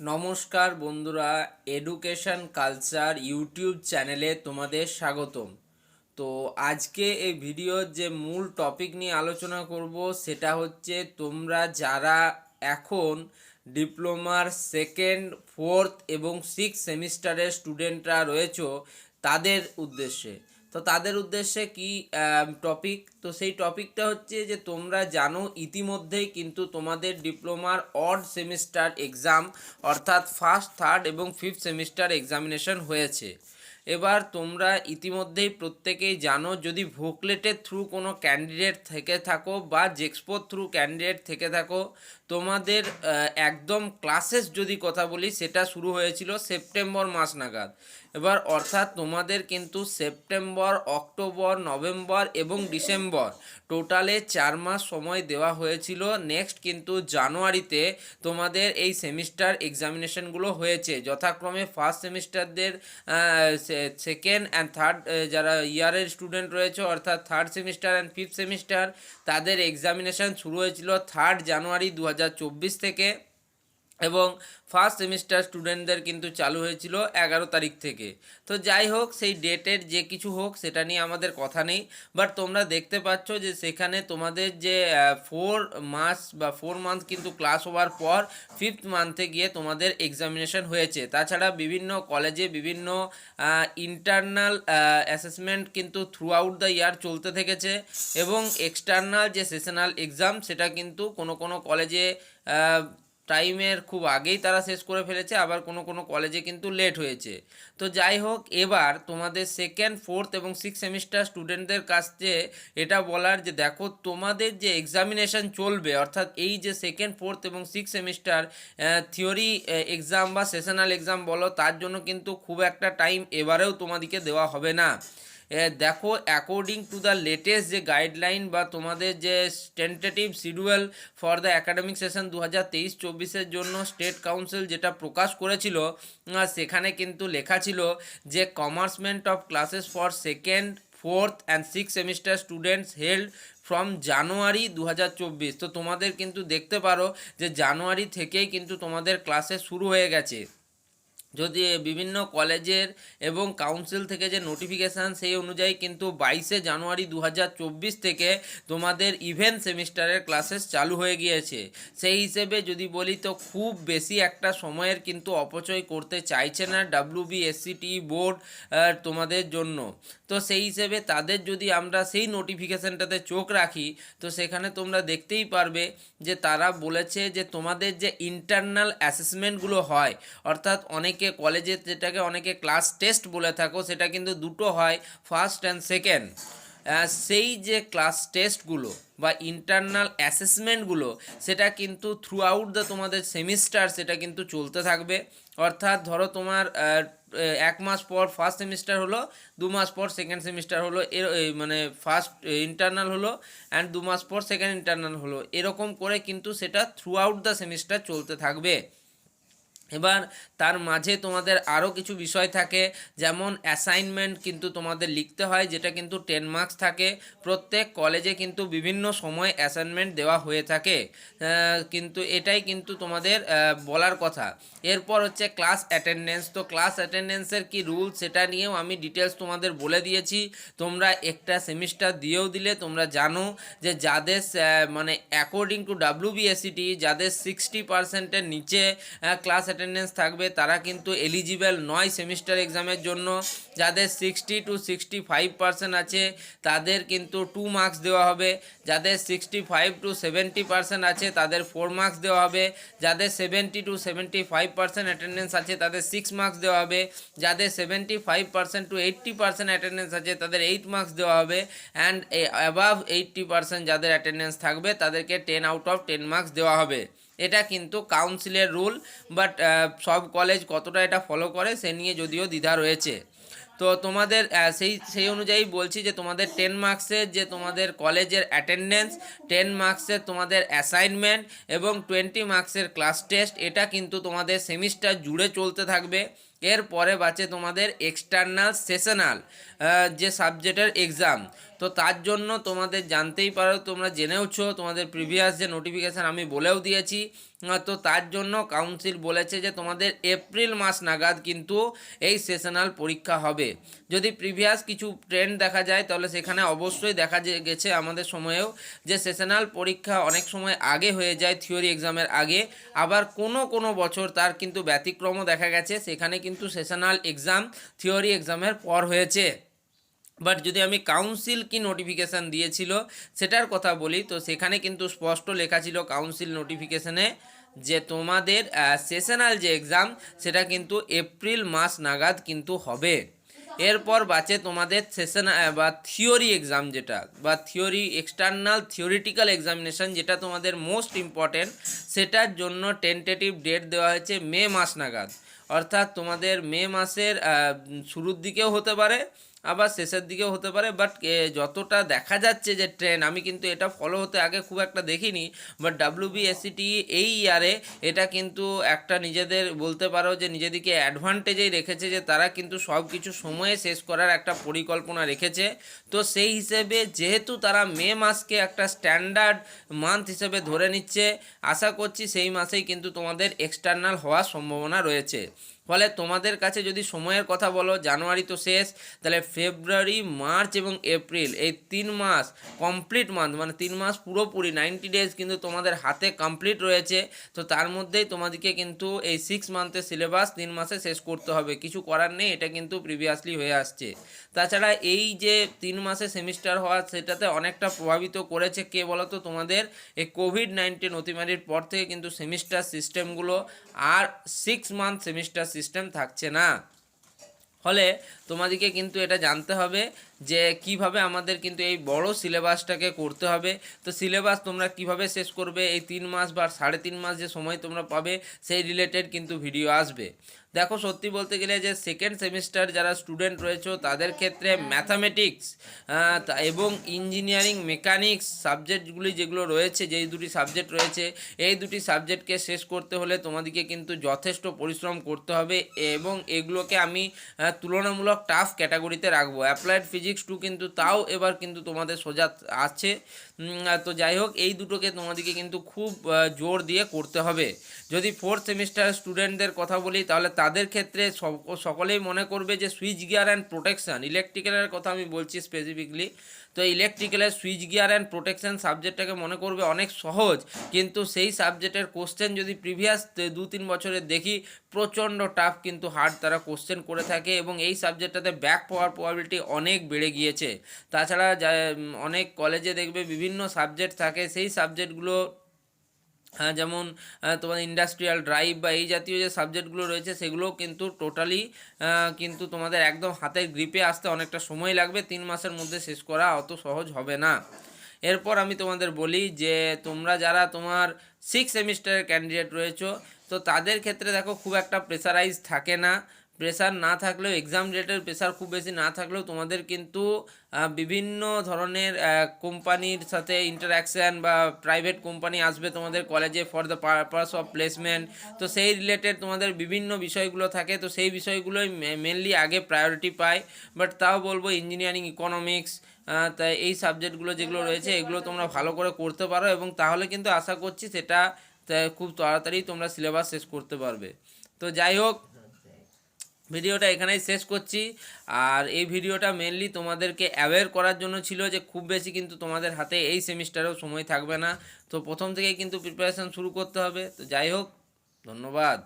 নমস্কার বন্ধুরা education culture YouTube চ্যানেলে তোমাদের স্বাগতম। তো আজকে এই ভিডিওর যে মূল টপিক নিয়ে আলোচনা করব, সেটা হচ্ছে তোমরা যারা এখন ডিপ্লোমার সেকেন্ড ফোর্থ এবং সিক্স সেমিস্টারের স্টুডেন্টরা রয়েছো, তাদের উদ্দেশ্যে। তো তাদের উদ্দেশ্যে কি টপিক তো সেই টপিকটা হচ্ছে যে তোমরা জানো ইতিমধ্যেই কিন্তু তোমাদের ডিপ্লোমার অড সেমিস্টার এক্সাম অর্থাৎ ফার্স্ট থার্ড এবং ফিফথ সেমিস্টার এক্সামিনেশন হয়েছে। এবার তোমরা ইতিমধ্যেই প্রত্যেকেই জানো, যদি ভোকলেটের থ্রু কোনো ক্যান্ডিডেট থেকে থাকো বা জেক্সপোর থ্রু ক্যান্ডিডেট থেকে থাকো তোমাদের একদম ক্লাসেস যদি কথা বলি, সেটা শুরু হয়েছিল সেপ্টেম্বর মাস নাগাদ। এবার অর্থাৎ তোমাদের কিন্তু সেপ্টেম্বর, অক্টোবর, নভেম্বর এবং ডিসেম্বর টোটালে চার মাস সময় দেওয়া হয়েছিল। নেক্সট কিন্তু জানুয়ারিতে তোমাদের এই সেমিস্টার এক্সামিনেশনগুলো হয়েছে। যথাক্রমে ফার্স্ট সেমিস্টারদের সেকেন্ড অ্যান্ড থার্ড যারা ইয়ারের স্টুডেন্ট রয়েছে, অর্থাৎ third semester and fifth semester তাদের এক্সামিনেশন শুরু হয়েছিল থার্ড জানুয়ারি দু হাজার থেকে এবং ফার্স্ট সেমিস্টার স্টুডেন্টদের কিন্তু চালু হয়েছিল এগারো তারিখ থেকে। তো যাই হোক, সেই ডেটের যে কিছু হোক, সেটা নিয়ে আমাদের কথা নেই। বাট তোমরা দেখতে পাচ্ছ যে সেখানে তোমাদের যে ফোর মাস বা ফোর মান্থ কিন্তু ক্লাস হওয়ার পর ফিফথ মান্থে গিয়ে তোমাদের এক্সামিনেশন হয়েছে। তাছাড়া বিভিন্ন কলেজে বিভিন্ন ইন্টারনাল অ্যাসেসমেন্ট কিন্তু থ্রু আউট দ্য ইয়ার চলতে থেকেছে এবং এক্সটার্নাল যে সেশনাল এক্সাম সেটা কিন্তু কোনো কোনো কলেজে টাইমের খুব আগেই তারা শেষ করে ফেলেছে, আবার কোনো কোনো কলেজে কিন্তু লেট হয়েছে। তো যাই হোক, এবার তোমাদের সেকেন্ড ফোর্থ এবং সিক্স সেমিস্টার স্টুডেন্টদের কাছে এটা বলার যে দেখো, তোমাদের যে এক্সামিনেশন চলবে, অর্থাৎ এই যে সেকেন্ড ফোর্থ এবং সিক্স সেমিস্টার থিওরি এক্সাম বা সেশনাল এক্সাম বলো, তার জন্য কিন্তু খুব একটা টাইম এবারেও তোমাদেরকে দেওয়া হবে না। দেখো অ্যাকর্ডিং টু দ্য লেটেস্ট যে গাইডলাইন বা তোমাদের যে tentative schedule for the academic session দু হাজার তেইশ চব্বিশের জন্য স্টেট কাউন্সিল যেটা প্রকাশ করেছিল সেখানে কিন্তু লেখা ছিল যে commencement of classes for second fourth and six semester students held from January দু হাজার চব্বিশ। তো তোমাদের কিন্তু দেখতে পারো যে জানুয়ারি থেকেই কিন্তু তোমাদের ক্লাসে শুরু হয়ে গেছে। যদি বিভিন্ন কলেজের এবং কাউন্সিল থেকে যে নোটিফিকেশান সেই অনুযায়ী কিন্তু বাইশে জানুয়ারি দু হাজার চব্বিশ থেকে তোমাদের ইভেন্ট সেমিস্টারের ক্লাসেস চালু হয়ে গিয়েছে। সেই হিসেবে যদি বলি তো খুব বেশি একটা সময়ের কিন্তু অপচয় করতে চাইছে না ডাব্লিউ বিএসসিটি বোর্ড তোমাদের জন্য। তো সেই হিসেবে তাদের যদি আমরা সেই নোটিফিকেশানটাতে চোখ রাখি, তো সেখানে তোমরা দেখতেই পারবে যে তারা বলেছে যে তোমাদের যে ইন্টারনাল অ্যাসেসমেন্টগুলো হয়, অর্থাৎ অনেকে কলেজে যেটাকে অনেকে ক্লাস টেস্ট বলে থাকো, সেটা কিন্তু দুটো হয় ফার্স্ট অ্যান্ড সেকেন্ড সেই যে ক্লাস টেস্টগুলো বা ইন্টারনাল অ্যাসেসমেন্টগুলো সেটা কিন্তু থ্রু আউট দ্য তোমাদের সেমিস্টার সেটা কিন্তু চলতে থাকবে। অর্থাৎ ধরো তোমার এক মাস পর ফার্স্ট সেমিস্টার হলো, দু মাস পর সেকেন্ড সেমিস্টার হলো, এর মানে ফার্স্ট ইন্টারনাল হলো অ্যান্ড দু মাস পর সেকেন্ড ইন্টারনাল হলো। এরকম করে কিন্তু সেটা থ্রু আউট দ্য সেমিস্টার চলতে থাকবে। এবার তার মাঝে তোমাদের আরও কিছু বিষয় থাকে, যেমন অ্যাসাইনমেন্ট কিন্তু তোমাদের লিখতে হয়, যেটা কিন্তু টেন মার্কস থাকে। প্রত্যেক কলেজে কিন্তু বিভিন্ন সময় অ্যাসাইনমেন্ট দেওয়া হয়ে থাকে। কিন্তু এটাই কিন্তু তোমাদের বলার কথা। এরপর হচ্ছে ক্লাস অ্যাটেন্ডেন্স তো ক্লাস অ্যাটেন্ডেন্সের কি রুল সেটা নিয়েও আমি ডিটেলস তোমাদের বলে দিয়েছি। তোমরা একটা সেমিস্টার দিয়েও দিলে তোমরা জানো যে যাদের মানে অ্যাকর্ডিং টু ডাব্লিউ বিএসসিটি যাদের সিক্সটি পার্সেন্টের নিচে ক্লাস অ্যাটেন্ডেন্স থাকবে, তারা কিন্তু এলিজিবল নয় সেমিস্টার এক্সামের জন্য। যাদের sixty to sixty five percent আছে, তাদের কিন্তু টু মার্কস দেওয়া হবে। যাদের sixty five to seventy percent আছে, তাদের ফোর মার্কস দেওয়া হবে। যাদের seventy to seventy five percent attendance আছে, তাদের সিক্স মার্কস দেওয়া হবে। যাদের seventy five percent to eighty percent attendance আছে, তাদের এইট মার্কস দেওয়া হবে। অ্যান্ড অ্যাবাভ এইট্টি পার্সেন্ট যাদের অ্যাটেন্ডেন্স থাকবে, তাদেরকে ten out of ten marks দেওয়া হবে। এটা কিন্তু কাউন্সিলের রুল বাট সব কলেজ কতটা এটা ফলো করে সে নিয়ে যদিও দ্বিধা রয়েছে। তো তোমাদের সেই সেই অনুযায়ী বলছি যে তোমাদের টেন মার্কসের যে তোমাদের কলেজের অ্যাটেন্ডেন্স টেন মার্কসের তোমাদের অ্যাসাইনমেন্ট এবং টোয়েন্টি মার্কসের ক্লাস টেস্ট এটা কিন্তু তোমাদের সেমিস্টার জুড়ে চলতে থাকবে। এরপরে বাঁচে তোমাদের এক্সটার্নাল সেশনাল যে সাবজেক্টের এক্সাম তো তার জন্য তোমাদের জানতেই পারো, তোমরা জেনেওছো, তোমাদের প্রিভিয়াস যে নোটিফিকেশান আমি বলেও দিয়েছি। তো তার জন্য কাউন্সিল বলেছে যে তোমাদের এপ্রিল মাস নাগাদ কিন্তু এই সেশনাল পরীক্ষা হবে। যদি প্রিভিয়াস কিছু ট্রেন্ড দেখা যায়, তাহলে সেখানে অবশ্যই দেখা গেছে আমাদের সময়েও যে সেশনাল পরীক্ষা অনেক সময় আগে হয়ে যায় থিওরি এক্সামের আগে। আবার কোনো কোনো বছর তার কিন্তু ব্যতিক্রমও দেখা গেছে, সেখানে কিন্তু সেশনাল এক্সাম থিওরি এক্সামের পর হয়েছে। বাট যদি আমি কাউন্সিল কি নোটিফিকেশান দিয়েছিল, সেটার কথা বলি, তো সেখানে কিন্তু স্পষ্ট লেখা ছিল কাউন্সিল নোটিফিকেশানে যে তোমাদের সেশনাল যে এক্সাম সেটা কিন্তু এপ্রিল মাস নাগাদ কিন্তু হবে। এরপর বাঁচে তোমাদের সেশন বা থিওরি এক্সাম যেটা, বা থিওরি এক্সটার্নাল থিওরিটিক্যাল এক্সামিনেশন যেটা তোমাদের মোস্ট ইম্পর্টেন্ট সেটার জন্য টেন্টেটিভ ডেট দেওয়া হয়েছে মে মাস নাগাদ। অর্থাৎ তোমাদের মে মাসের শুরুর দিকেও হতে পারে আবার শেষের দিকেও হতে পারে বাট যতটা দেখা যাচ্ছে যে ট্রেন আমি কিন্তু এটা ফলো হতে আগে খুব একটা দেখিনি বাট ডাব্লিউ বিএসসিটি এই ইয়ারে এটা কিন্তু একটা নিজেদের বলতে পারো যে নিজেদেরকে অ্যাডভান্টেজেই রেখেছে যে তারা কিন্তু সব কিছু সময়ে শেষ করার একটা পরিকল্পনা রেখেছে। তো সেই হিসেবে যেহেতু তারা মে মাসকে একটা স্ট্যান্ডার্ড মান্থ হিসেবে ধরে নিচ্ছে, আশা করছি সেই মাসেই কিন্তু তোমাদের এক্সটার্নাল হওয়ার সম্ভাবনা রয়েছে। ফলে তোমাদের কাছে যদি সময়ের কথা বলো, জানুয়ারি তো শেষ, তাহলে ফেব্রুয়ারি, মার্চ এবং এপ্রিল, এই তিন মাস কমপ্লিট মান্থ মানে তিন মাস পুরোপুরি নাইনটি ডেজ কিন্তু তোমাদের হাতে কমপ্লিট রয়েছে, তো তার মধ্যেই তোমাদেরকে কিন্তু এই সিক্স মান্থের সিলেবাস তিন মাসে শেষ করতে হবে। কিছু করার নেই, এটা কিন্তু প্রিভিয়াসলি হয়ে আসছে। তাছাড়া এই যে তিন মাসে সেমিস্টার হওয়া সেটাতে অনেকটা প্রভাবিত করেছে কে বলতো? তোমাদের এই কোভিড নাইন্টিন অতিমারির পর থেকে কিন্তু সেমিস্টার সিস্টেমগুলো আর সিক্স মান্থ সেমিস্টার সিস্টেম থাকছে না। ফলে তোমাদেরকে কিন্তু এটা জানতে হবে যে কীভাবে আমাদের কিন্তু এই বড় সিলেবাসটাকে করতে হবে। তো সিলেবাস তোমরা কীভাবে শেষ করবে, এই তিন মাস বা সাড়ে তিন মাস যে সময় তোমরা পাবে, সেই রিলেটেড কিন্তু ভিডিও আসবে। দেখো, সত্যি বলতে গেলে যে সেকেন্ড সেমিস্টার যারা স্টুডেন্ট রয়েছে, তাদের ক্ষেত্রে ম্যাথামেটিক্স এবং ইঞ্জিনিয়ারিং মেকানিক্স সাবজেক্টগুলি যেগুলো রয়েছে, যেই দুটি সাবজেক্ট রয়েছে, এই দুটি সাবজেক্টকে শেষ করতে হলে তোমাদেরকে কিন্তু যথেষ্ট পরিশ্রম করতে হবে এবং এগুলোকে আমি তুলনামূলক টাফ ক্যাটাগরিতে রাখব। অ্যাপ্লাইড ফিজিক্স টু কিন্তু তাও এবার কিন্তু তোমাদের সোজা আছে। তো যাই হোক, এই দুটোকে তোমাদেরকে কিন্তু খুব জোর দিয়ে করতে হবে। যদি ফোর্থ সেমিস্টার স্টুডেন্টদের কথা বলি, তাহলে তাদের ক্ষেত্রে সক- সকলেই মনে করবে যে সুইচ গিয়ার অ্যান্ড প্রোটেকশন ইলেকট্রিক্যালের কথা আমি বলছি স্পেসিফিকলি তো ইলেকট্রিক্যালের সুইচ গিয়ার অ্যান্ড প্রোটেকশন সাবজেক্টটাকে মনে করবে অনেক সহজ, কিন্তু সেই সাবজেক্টের কোশ্চেন যদি প্রিভিয়াস দু, তিন বছরে দেখি, প্রচণ্ড টাফ কিন্তু হার্ড তারা কোশ্চেন করে থাকে এবং এই সাবজেক্টটাতে ব্যাক পাওয়ার প্রবাবিলিটি অনেক বেড়ে গিয়েছে। তাছাড়া যা- অনেক কলেজে দেখবে বিভিন্ন সাবজেক্ট থাকে, সেই সাবজেক্টগুলো হ্যাঁ যেমন তোমার ইন্ডাস্ট্রিয়াল ড্রাইভ বা এই জাতীয় যে সাবজেক্টগুলো রয়েছে, সেগুলোও কিন্তু টোটালি কিন্তু তোমাদের একদম হাতের গ্রিপে আসতে অনেকটা সময় লাগবে, তিন মাসের মধ্যে শেষ করা অত সহজ হবে না। এরপর আমি তোমাদের বলি যে, তোমরা যারা তোমার সিক্স সেমিস্টারের ক্যান্ডিডেট রয়েছো, তো তাদের ক্ষেত্রে দেখো খুব একটা প্রেসারাইজ থাকে না। প্রেসার না থাকলেও এক্সাম ডেটের প্রেসার খুব বেশি না থাকলেও তোমাদের কিন্তু বিভিন্ন ধরনের কোম্পানির সাথে ইন্টারাকশান বা প্রাইভেট কোম্পানি আসবে তোমাদের কলেজে for the purpose of placement তো সেই রিলেটেড তোমাদের বিভিন্ন বিষয়গুলো থাকে, তো সেই বিষয়গুলোই মেনলি আগে প্রায়োরিটি পায়। বাট তাও বলব ইঞ্জিনিয়ারিং ইকোনমিক্স তাই এই সাবজেক্টগুলো যেগুলো রয়েছে, এগুলো তোমরা ভালো করে করতে পারো এবং তাহলে কিন্তু আশা করছি সেটা খুব তাড়াতাড়ি তোমরা সিলেবাস শেষ করতে পারবে। তো যাই হোক ভিডিওটা এখানেই শেষ করছি। আর এই ভিডিওটা মেনলি তোমাদেরকে অ্যাওয়্যার করার জন্য ছিল যে খুব বেশি কিন্তু তোমাদের হাতে এই সেমিস্টারেও সময় থাকবে না। তো প্রথম থেকেই কিন্তু প্রিপারেশান শুরু করতে হবে। তো যাই হোক, ধন্যবাদ।